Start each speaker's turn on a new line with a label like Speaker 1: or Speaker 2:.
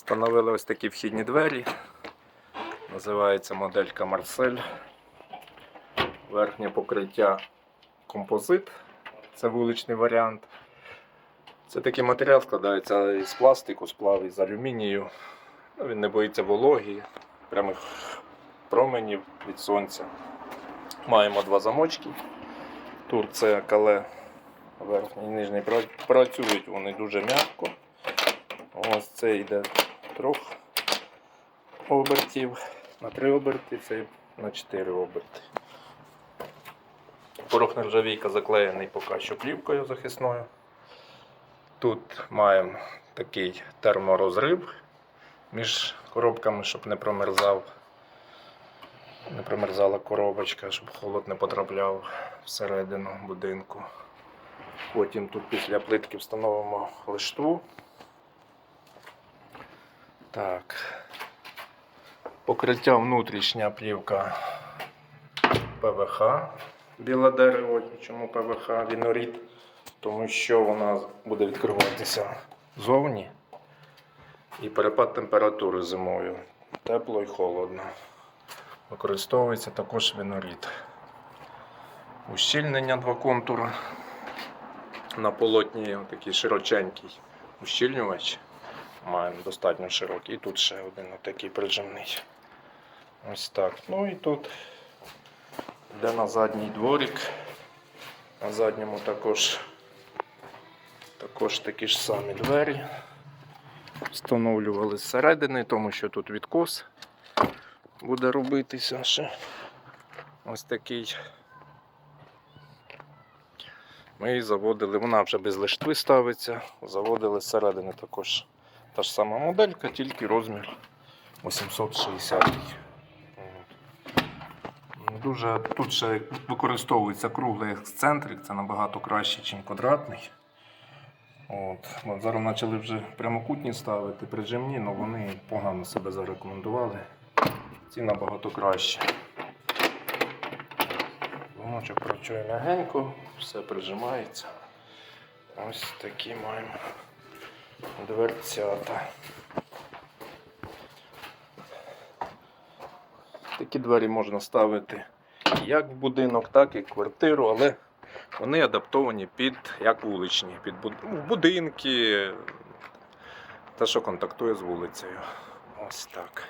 Speaker 1: Встановили ось такі вхідні двері. Називається моделька Марсель. Верхнє покриття композит. Це вуличний варіант. Це такий матеріал складається із пластику, сплав із алюмінію. Ну, він не боїться вологі, прямих променів від сонця. Маємо два замочки. Тут це кале верхній і нижній працюють вони дуже м'яко. Ось це йде трьох обертів на три оберти, це на 4 оберти. Порог нержавійка заклеєний поки що плівкою захисною. Тут маємо такий терморозрив між коробками, щоб не промерзав. Не промерзала коробочка, щоб холод не потрапляв всередину будинку. Потім тут після плитки встановимо лиштву. Так. Покриття внутрішня плівка ПВХ. Біле дерево. Чому ПВХ вінорід? Тому що вона буде відкриватися зовні. І перепад температури зимою. Тепло і холодно. Використовується також вінорід. Ущільнення два контури. На полотні такий широченький ущільнювач. Маємо достатньо широкий. І тут ще один такий прижимний. Ось так. Ну і тут йде на задній дворик. На задньому також, також такі ж самі двері. Встановлювали зсередини, тому що тут відкос буде робитися ще. Ось такий. Ми її заводили, вона вже без лиштви ставиться. Заводили зсередини також та ж сама моделька, тільки розмір 860. От. Дуже тут ще використовується круглий ексцентрик, це набагато краще, ніж квадратний. От. Зараз почали вже прямокутні ставити прижимні, але вони погано себе зарекомендували. Ці набагато краще. Замочок працює м'ягенько, все прижимається. Ось такі маємо дверцята. Такі двері можна ставити як в будинок, так і в квартиру, але вони адаптовані під як вуличні, під ну, будинки, те, що контактує з вулицею. Ось так.